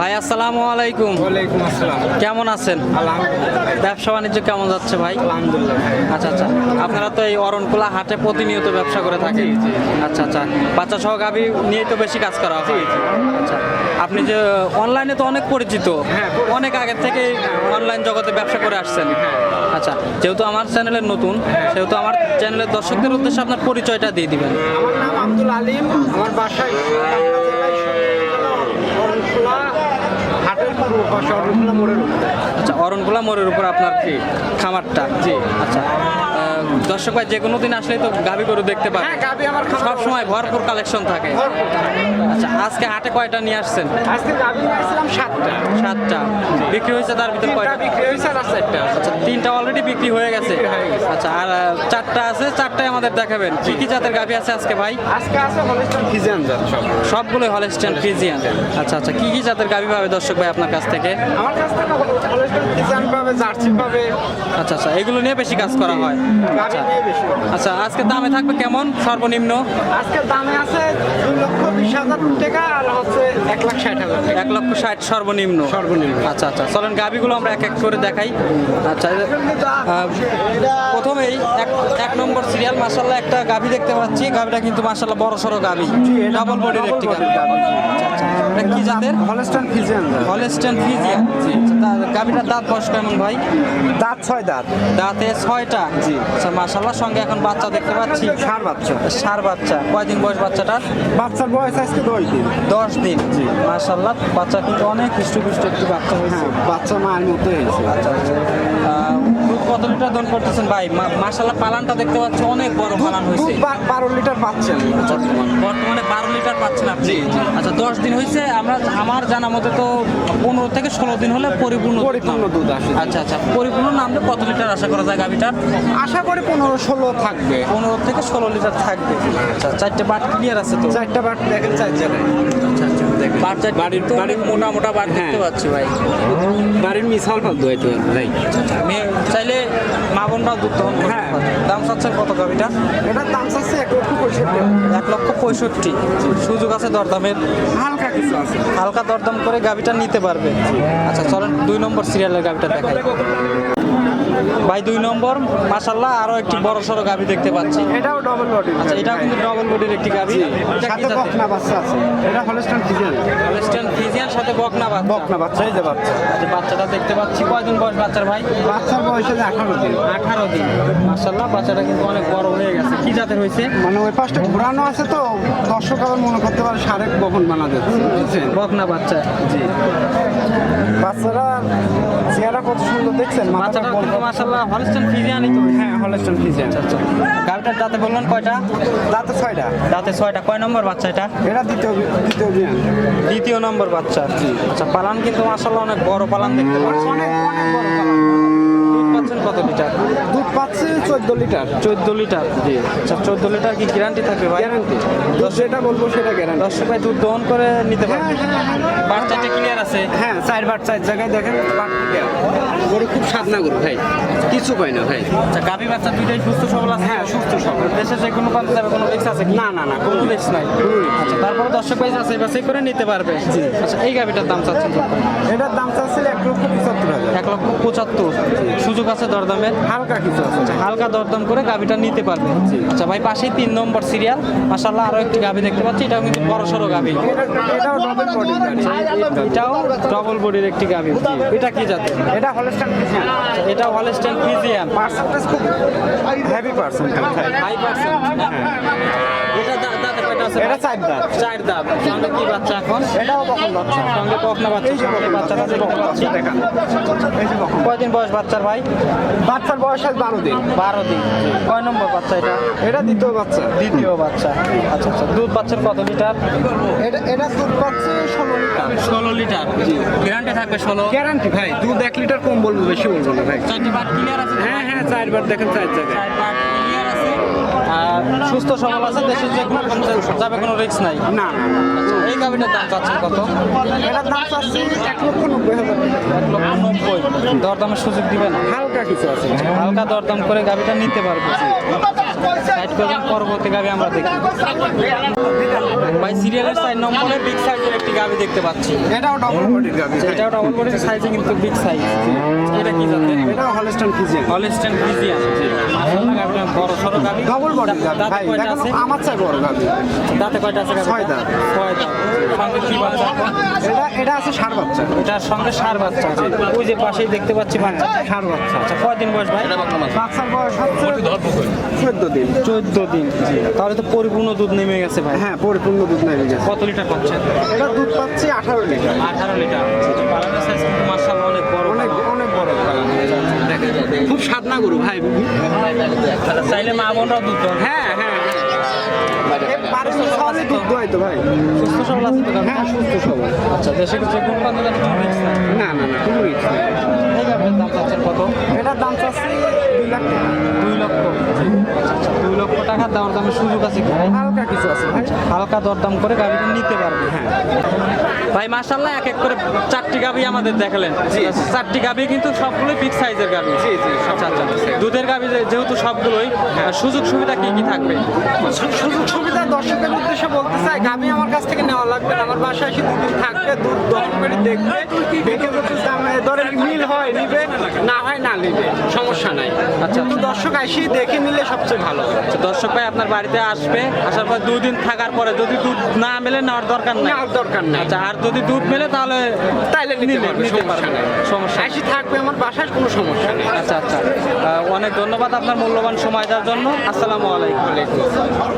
ভাই আসসালামু আলাইকুম। ওয়ালাইকুম আসসালাম। কেমন আছেন? আলহামদুলিল্লাহ। ব্যবসা বাণিজ্য কেমন যাচ্ছে ভাই? আলহামদুলিল্লাহ। আচ্ছা আচ্ছা। আপনারা তো এই অরণকুলা হাটে প্রতিনিয়ত ব্যবসা করে থাকেন? আচ্ছা আচ্ছা। বাচ্চা সহ গাভি নিয়েই তো বেশি কাজ করা হয়। আচ্ছা। আপনি যে অনলাইনে তো অনেক পরিচিত। হ্যাঁ, অনেক আগের থেকে অনলাইন জগতে ব্যবসা করে আসছেন। আচ্ছা যেহেতু আমার চ্যানেলের নতুন সেহেতু আমার চ্যানেলের দর্শকদের উদ্দেশ্যে আপনার পরিচয়টা দিয়ে দিবেন। আমার নাম আব্দুল আলিম আমার বাসায় আচ্ছা অরণকুলা মোড়ের উপর আপনার কি খামারটা? জি আচ্ছা। দর্শক ভাই যে কোনো দিন আসলেই তো গাভি গরু দেখতে পাবে। হ্যাঁ গাবি আমার সব সময় ভরপুর কালেকশন থাকে। আচ্ছা আজকে হাটে কয়টা নিয়ে আসছেন? আজকে গাবি নিয়েছিলাম সাতটা। সাতটা। বিক্রি হয়েছে তার ভিতরে কয়টা? বিক্রি হয়েছে আর চারটা। আচ্ছা তিনটা অলরেডি বিক্রি হয়ে গেছে। আচ্ছা আর চারটা আছে চারটায় আমাদের দেখাবেন। কি কি জাতের গাভি আছে আজকে ভাই? আজকে আছে হলিস্টান ফিজিয়ান জাত সব। সবগুলো হলস্টেন ফ্রিজিয়ান আচ্ছা আচ্ছা কি কি জাতের গাভি পাবে দর্শক ভাই আপনার কাছ থেকে? আমার কাছ থেকে হলিস্টান ফিজিয়ান পাবে জার্সি পাবে। আচ্ছা আচ্ছা এগুলো নিয়ে বেশি কাজ করা হয়। আচ্ছা। আচ্ছা আজকে দামে থাকবে কেমন? সর্বনিম্ন? আজকে দামে আছে দুই লক্ষ বিশ হাজার টাকা আর হচ্ছে এক লাখ ষাট হাজার এক লক্ষ ষাট সর্বনিম্ন। সর্বনিম্ন। আচ্ছা আচ্ছা চলেন গাভিগুলো আমরা এক এক করে দেখাই। আচ্ছা প্রথমেই এক এক নম্বর সিরিয়াল মাসাল্লাহ একটা গাভি দেখতে পাচ্ছি। গাভিটা কিন্তু মাসাল্লাহ বড় সড়ো গাভি ডাবল বডির একটি গাভি আচ্ছা আচ্ছা এটা কি জাতের? হলিস্টান ফিজিয়ান হলেস্টেন ফিজিয়ান গাভিটার দাঁত বয়স কেমন ভাই? দাঁত ছয় দাঁত। দাঁতে ছয়টা? জি। আচ্ছা মাসাল্লাহ সঙ্গে এখন বাচ্চা দেখতে পাচ্ছি। সার বাচ্চা। সার বাচ্চা। কয়দিন বয়স বাচ্চাটার? বাচ্চার বয়স আজকে দশ দিন। দশ দিন। মাসাল্লাহ বাচ্চা কিন্তু অনেক হৃষ্টপুষ্ট একটি বাচ্চা হয়েছে। হ্যাঁ বাচ্চা মায়ের মতো হয়েছে। আচ্ছা আচ্ছা কত লিটার দন করতেছেন? ভাই মাশাল্লাহ পালানটা দেখতে পাচ্ছি অনেক বড় পালান হয়েছে। বারো লিটার পাচ্ছেন। বর্তমানে বারো লিটার পাচ্ছেন আপনি। আচ্ছা দশ দিন হয়েছে আমরা আমার জানা মতে তো পনেরো থেকে ষোলো দিন হলে পরিপূর্ণ পরিপূর্ণ দুধ আসে। আচ্ছা আচ্ছা পরিপূর্ণ নামলে কত লিটার আশা করা যায় গাভিটার আশা করি পনেরো ষোলো থাকবে। পনেরো থেকে ষোলো লিটার থাকবে। আচ্ছা চারটে বাট ক্লিয়ার আছে তো? চারটা বাট দেখেন চার জায়গায়। বাট চারটে বাড়ির- তো বাড়ির- মোটা মোটা বাট দেখতে হ্যাঁ। পাচ্ছি ভাই। মিশাল ফালতু হয়তো ভাই আমি চাইলে মা বোনরাও দুধ দহন হ্যাঁ। দাম চাচ্ছে কত দাম এটা? এটার দাম চাচ্ছে এক লক্ষ পঁয়ষট্টি। এক লক্ষ পঁয়ষট্টি। সুযোগ আছে দরদামের? হালকা কিছু আছে। হালকা দরদাম করে গাভিটা নিতে পারবে। আচ্ছা চলেন দুই নম্বর সিরিয়ালের গাভিটা দেখাই। ভাই দুই নম্বর মাসাল্লাহ আরও একটি বড় সড়ো গাভি দেখতে পাচ্ছি। এটাও ডবল বডি আচ্ছা এটাও কিন্তু ডবল বডির একটি গাভি। এটা সাথে বকনা বাচ্চা আছে। এটা হলিস্টান ফিজিয়ান ওয়েস্টার্ন ফ্রিজিয়ান সাথে বকনা বাচ্চা। বকনা বাচ্চা এই যে বাচ্চা। আচ্ছা, বাচ্চাটা দেখতে পাচ্ছি। কয়দিন বয়স বাচ্চার ভাই? বাচ্চার বয়স হচ্ছে আঠারো দিন। আঠারো দিন। মাসাল্লাহ বাচ্চাটা কিন্তু অনেক বড় হয়ে গেছে। কি জাতের হয়েছে? মানে ওই পাশটা ঘোরানো আছে তো দর্শক আবার মনে করতে পারে সাড়ে বহন বানা যাচ্ছে বকনা বাচ্চা। জি। বাচ্চারা চেহারা কত সুন্দর দেখছেন মাথাটা বাচ্চাটা গোল হলস্টন মাসাল্লাহ তো। হ্যাঁ হলস্টন ফিজিয়ান আচ্ছা গাভিটার দাঁতে বললেন কয়টা? দাঁতে ছয়টা। দাঁতে ছয়টা। কয় নম্বর বাচ্চা এটা? এটা দ্বিতীয় দ্বিতীয় বিয়ান দ্বিতীয় নম্বর বাচ্চা। আচ্ছা পালান কিন্তু মাশাআল্লাহ অনেক বড় পালান দেখতে পাচ্ছি। অনেক অনেক বড় পালান। দুধ পাচ্ছেন কত লিটার? দুধ পাচ্ছে চোদ্দ লিটার। চোদ্দ লিটার? জি। আচ্ছা চোদ্দ লিটার কি গ্যারান্টি থাকবে ভাই? গ্যারান্টি দুধ যেটা বলব সেটা গ্যারান্টি দশ টাকায় দুধ দহন করে নিতে পারবে? বাচ্চাটা ক্লিয়ার আছে? হ্যাঁ চার বার চার জায়গায় দেখেন গরু খুব সাধনা গরু ভাই। কিছু কয় না ভাই। আচ্ছা গাভী বাচ্চা দুইটাই সুস্থ সবল আছে? হ্যাঁ সুস্থ সবল। দেশে যে কোনো প্রান্তে যাবে কোনো রিক্স আছে না না না কোনো রিক্স নাই? আচ্ছা তারপরে দর্শক ভাই যাচাই বাছাই করে নিতে পারবে। জি। আচ্ছা এই গাভিটার দাম চাচ্ছেন কত? এটার দাম চাচ্ছে এক লক্ষ পঁচাত্তর হাজার। এক লক্ষ পঁচাত্তর। সুযোগ আছে দরদামের হালকা কিছু আছে। হালকা দরদাম করে গাভিটা নিতে পারবে। আচ্ছা ভাই পাশেই তিন নম্বর সিরিয়াল মাসাল্লাহ আরও একটি গাভি দেখতে পাচ্ছি এটাও কিন্তু বড় সড়ো গাভি। এটাও ডবল বডির একটি গাভি। এটা কি জাতের? এটা হলস্টান ফিজিয়ান এটা হলস্টাইন ফ্রিজিয়ান পার্সেন্টেজ খুব হেভি পার্সেন্ট হাই পার্সেন্ট আছে এটা চার দাঁত। চার দাঁত। সঙ্গে কি বাচ্চা এখন? এটাও বকন বাচ্চা। সঙ্গে বাচ্চা। সঙ্গে বাচ্চাটা দেখতে পাচ্ছি দেখান। কয়দিন বয়স বাচ্চার ভাই? বাচ্চার বয়স আছে বারো দিন। বারো দিন। কয় নম্বর বাচ্চা এটা? এটা দ্বিতীয় বাচ্চা। দ্বিতীয় বাচ্চা। আচ্ছা আচ্ছা। দুধ বাচ্চার কত লিটার? এটা এটা দুধ পাচ্ছে ষোলো লিটার। ষোলো লিটার। গ্যারান্টি থাকবে ষোলো? গ্যারান্টি ভাই। দুধ এক লিটার কম বলব বেশি বলব না ভাই। চারটি বাট ক্লিয়ার আছে হ্যাঁ হ্যাঁ চারবার দেখেন চার জায়গায়। চার বাট ক্লিয়ার আছে আর সুস্থ সবল আছে দেশের যে কোনো যাবে কোনো রিস্ক নাই। না না এই গাভিটার দাম চাচ্ছেন কত? এটার দাম চাচ্ছি এক লক্ষ নব্বই হাজার। এক লক্ষ নব্বই। দরদামের সুযোগ দিবেন হালকা কিছু আছে। হালকা দরদাম করে গাভিটা নিতে পারবে। সাইড করবেন পরবর্তী গাভি আমরা দেখি। ভাই সিরিয়ালের চার নম্বরে বিগ সাইজের একটি গাভি দেখতে পাচ্ছি। এটাও ডবল বডির গাভি এটাও ডবল বডির সাইজে কিন্তু বিগ সাইজ এটা কি জাতের? এটাও হলস্টান ফিজিয়ান হলিস্টেন ফ্রিজিয়ান মাশাআল্লাহ গাভিটা বড় সরো গাভি ডবল বডির দাঁতে ভাই। দেখো আমার চাই বড় গাভি দাঁতে কয়টা আছে গাভিটা? ছয় দাঁত। ছয় দাঁত সঙ্গে কি বাচ্চা? এটা এটা আছে ষাট বাচ্চা। এটার সঙ্গে সার বাচ্চা আছে। ওই যে পাশেই দেখতে পাচ্ছি বাচ্চা ষাট বাচ্চা আচ্ছা কয়দিন বয়স ভাই? বাচ্চার বয়স চোদ্দ দিন। চোদ্দ দিন তাহলে তো পরিপূর্ণ দুধ নেমে গেছে ভাই। হ্যাঁ পরিপূর্ণ দুধ নেমে গেছে। কত লিটার পাচ্ছেন এটা দুধ পাচ্ছি আঠারো লিটার। আঠারো লিটার। পালানের সাইজ কিন্তু মার্শাল্লাহ অনেক বড়। অনেক অনেক বড় খুব সাদনা গরু ভাই। আচ্ছা, চাইলে মা বোনরাও দুধ হ্যাঁ হ্যাঁ। আচ্ছা দেশে। না না না কোনো নেই। দাম কত? এটার দাম চাচ্ছি দুই লাখ টাকা। টাকা দেওয়ার দামের সুযোগ আছে কি হালকা কিছু আছে হালকা দরদাম করে গাভিটা নিতে পারবে হ্যাঁ। ভাই মাশাল্লাহ এক এক করে চারটি গাভি আমাদের দেখালেন। চারটি গাভি কিন্তু সবগুলোই বিগ সাইজের গাভি। জি, জি, আচ্ছা আচ্ছা। দুধের গাভি যেহেতু সবগুলোই হ্যাঁ। সুযোগ সুবিধা কি কি থাকবে? সুযোগ সুবিধা দর্শকের উদ্দেশ্যে বলতে চাই গাভি আমার কাছ থেকে নেওয়া লাগবে আমার বাসায় এসে দুদিন থাকবে দুধ দহন করে দেখবে। দেখে দামে দরে মিল হয় নিবে। সমস্যা নাই। আচ্ছা। দর্শক আসি দেখে নিলে সবচেয়ে ভালো। আচ্ছা, দর্শক ভাই আপনার বাড়িতে আসবে আসার পর দুদিন থাকার পরে যদি দুধ না মেলে নেওয়ার দরকার নাই? আর দরকার নাই। আচ্ছা আর যদি দুধ মেলে তাহলে তাইলে নিতে পারবে সমস্যা এসে থাকবে আমার বাসায় কোনো সমস্যা নেই। আচ্ছা আচ্ছা। অনেক ধন্যবাদ আপনার মূল্যবান সময় দেওয়ার জন্য। আসসালামু আলাইকুম।